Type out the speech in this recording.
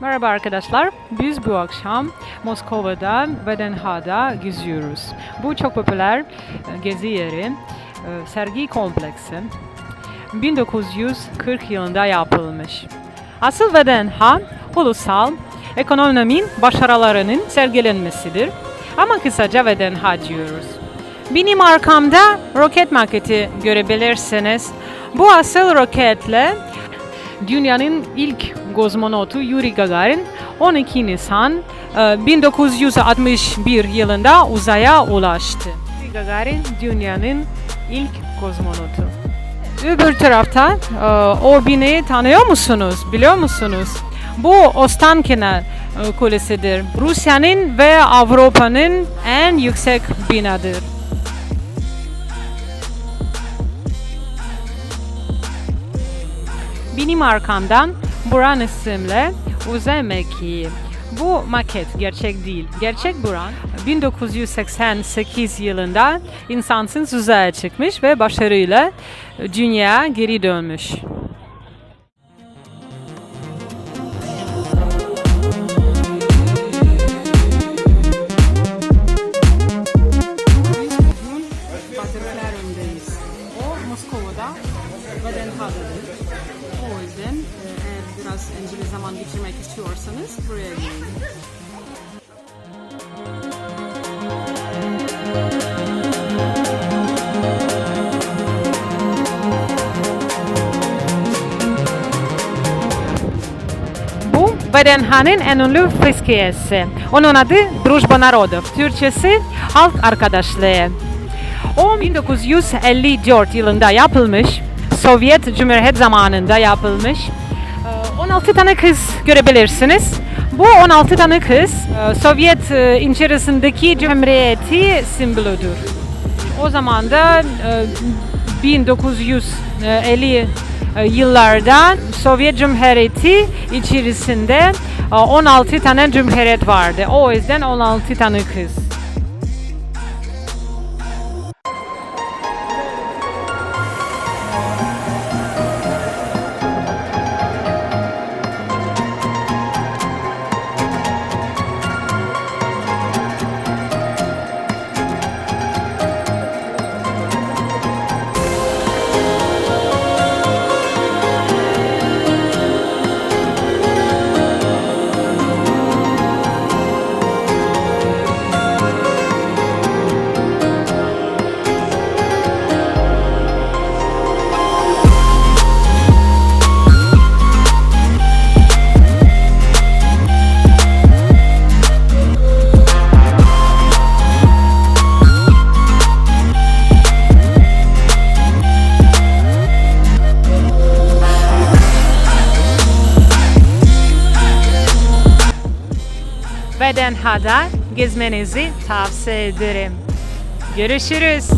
Merhaba arkadaşlar. Biz bu akşam Moskova'da ve Den Haag'da geziyoruz. Bu çok popüler e, gezi yeri, e, sergi kompleksi. 1940 yılında yapılmış. Asıl ve Den Haag, ulusal ekonominin başarılarının sergilenmesidir. Ama kısaca ve Den Haag diyoruz. Benim arkamda roket maketi görebilirsiniz. Bu asıl roketle dünyanın ilk kozmonotu Yuri Gagarin 12 Nisan e, 1961 yılında uzaya ulaştı. Yuri Gagarin dünyanın ilk kozmonotu. Öbür tarafta e, o bineyi tanıyor musunuz? Biliyor musunuz? Bu Ostankina e, Kulesi'dir. Rusya'nın ve Avrupa'nın en yüksek binadır. Benim arkamdan Buran isimli uzay mekiği. Bu maket gerçek değil. Gerçek Buran 1988 yılında insansız uzaya çıkmış ve başarıyla dünyaya geri dönmüş. Moskova'da ve Den Haag'dadır. O yüzden e, biraz eğlenceli zaman geçirmek istiyorsanız buraya gelin. Bu en ünlü feskiyesi. Onun adı Drujba Narodov. Türkçesi Halk Arkadaşlığı. O 1954 yılında yapılmış. Sovyet Cumhuriyet zamanında yapılmış. Ee, 16 tane kız görebilirsiniz. Bu 16 tane kız e, Sovyet e, içerisindeki cumhuriyeti simbolüdür. O zaman da e, 1950 e, yıllarda Sovyet Cumhuriyeti içerisinde e, 16 tane cumhuriyet vardı. O yüzden 16 tane kız. Haag'da gezmenizi tavsiye ederim. Görüşürüz.